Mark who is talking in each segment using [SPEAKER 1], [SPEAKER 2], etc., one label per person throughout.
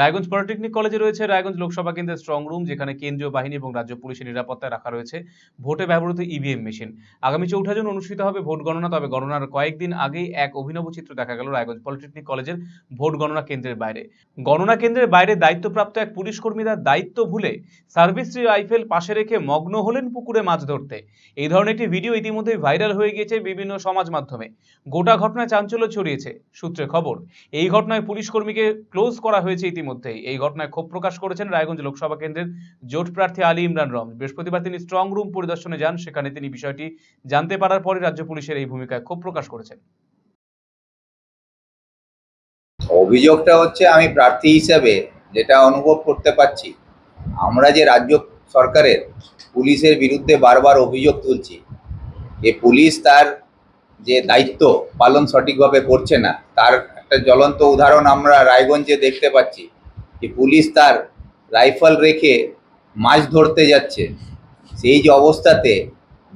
[SPEAKER 1] Raiganj polytechnic কলেজে রয়েছে রায়গঞ্জ লোকসভা কেন্দ্রের স্ট্রং রুম যেখানে কেন্দ্রীয় বাহিনী এবং রাজ্য পুলিশের নিরাপত্তায় রাখা রয়েছে ভোটে ব্যবহৃত ইভিএম মেশিন আগামী চৌঠা জুন অনুষ্ঠিত হবে ভোট গণনা, তবে গণনার কয়েকদিন আগেই এক অভিনব চিত্র দেখা গেল রায়গঞ্জ পলিটেকনিক কলেজের ভোট গণনা কেন্দ্রের বাইরে। গণনা কেন্দ্রের বাইরে দায়িত্বপ্রাপ্ত এক পুলিশ কর্মীরা দায়িত্ব ভুলে সার্ভিসটি রাইফেল পাশে রেখে মগ্ন হলেন পুকুরে মাছ ধরতে। এই ধরনের একটি ভিডিও ইতিমধ্যেই ভাইরাল হয়ে গিয়েছে বিভিন্ন সমাজ মাধ্যমে। গোটা ঘটনায় চাঞ্চল্য ছড়িয়েছে সূত্রে খবর। এই ঘটনায় পুলিশ কর্মীকে ক্লোজ করা হয়েছে ইতিমধ্যেই এই ঘটনায় ক্ষোভ প্রকাশ করেছেন রায়গঞ্জ লোকসভা কেন্দ্রের জোট প্রার্থী আলী ইমরান রম। বৃহস্পতিবার তিনি স্ট্রং রুম পরিদর্শনে যান, সেখানে তিনি বিষয়টি জানতে পারার পরে রাজ্য পুলিশের এই ভূমিকায় ক্ষোভ প্রকাশ করেছেন।
[SPEAKER 2] অভিযোগটা হচ্ছে আমি প্রার্থী হিসেবে যেটা অনুভব করতে পারছি, আমরা যে রাজ্য সরকারের পুলিশের বিরুদ্ধে বারবার অভিযোগ তুলছি যে পুলিশ তার যে দায়িত্ব পালন সঠিকভাবে করছে না, তার একটা জ্বলন্ত উদাহরণ আমরা রায়গঞ্জে দেখতে পাচ্ছি। যে পুলিশ তার রাইফেল রেখে মাছ ধরতে যাচ্ছে, সেই যে অবস্থাতে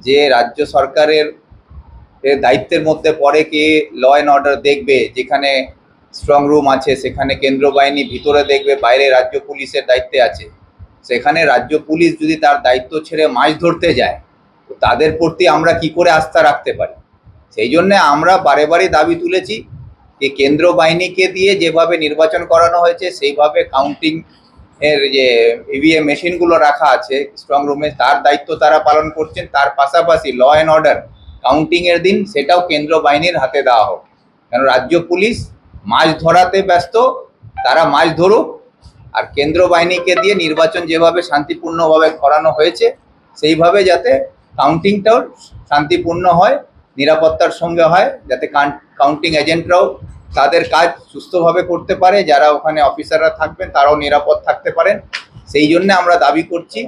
[SPEAKER 2] যে রাজ্য সরকারের দায়িত্বের মধ্যে পড়ে কে ল অ্যান্ড অর্ডার দেখবে, যেখানে স্ট্রং রুম আছে, সেখানে কেন্দ্র বাহিনী ভিতরে দেখবে, বাইরে রাজ্য পুলিশের দায়িত্বে আছে। সেখানে রাজ্য পুলিশ যদি তার দায়িত্ব ছেড়ে মাছ ধরতে যায়, তো তাদের প্রতি আমরা কি করে আস্থা রাখতে পারি? সেই জন্যে আমরা বারে বারে দাবি তুলেছি যে কেন্দ্র বাহিনীকে দিয়ে যেভাবে নির্বাচন করানো হয়েছে, সেইভাবে কাউন্টিং এর যে ইভিএম মেশিনগুলো রাখা আছে স্ট্রং রুমে তার দায়িত্ব তারা পালন করছেন। তার পাশাপাশি ল অ্যান্ড অর্ডার কাউন্টিং এর দিন, সেটাও কেন্দ্র বাহিনীর হাতে দেওয়া হোক। কেন রাজ্য পুলিশ মাছ ধরাতে ব্যস্ত, তারা মাছ ধরুক, আর কেন্দ্র বাহিনীকে দিয়ে নির্বাচন যেভাবে শান্তিপূর্ণভাবে করানো হয়েছে, সেইভাবে যাতে কাউন্টিংটাও শান্তিপূর্ণ হয়। নিরাপত্তার সঙ্গে হয়, যাতে কাউন্টিং এজেন্টরাও তাদের কাজ সুস্থভাবে করতে পারে, যারা ওখানে অফিসাররা থাকবেন, তারাও নিরাপদ থাকতে পারেন। সেই জন্য আমরা দাবি করছি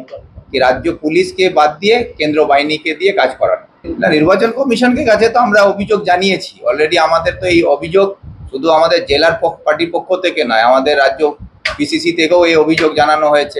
[SPEAKER 2] যে রাজ্য পুলিশকে বাদ দিয়ে কেন্দ্র বাহিনীকে দিয়ে কাজ করানো। না, নির্বাচন কমিশনকে কাছে তো আমরা অভিযোগ জানিয়েছি। অলরেডি আমাদের তো এই অভিযোগ শুধু আমাদের জেলার পার্টির পক্ষ থেকে নয়, আমাদের রাজ্য পিসিসি থেকেও এই অভিযোগ জানানো হয়েছে।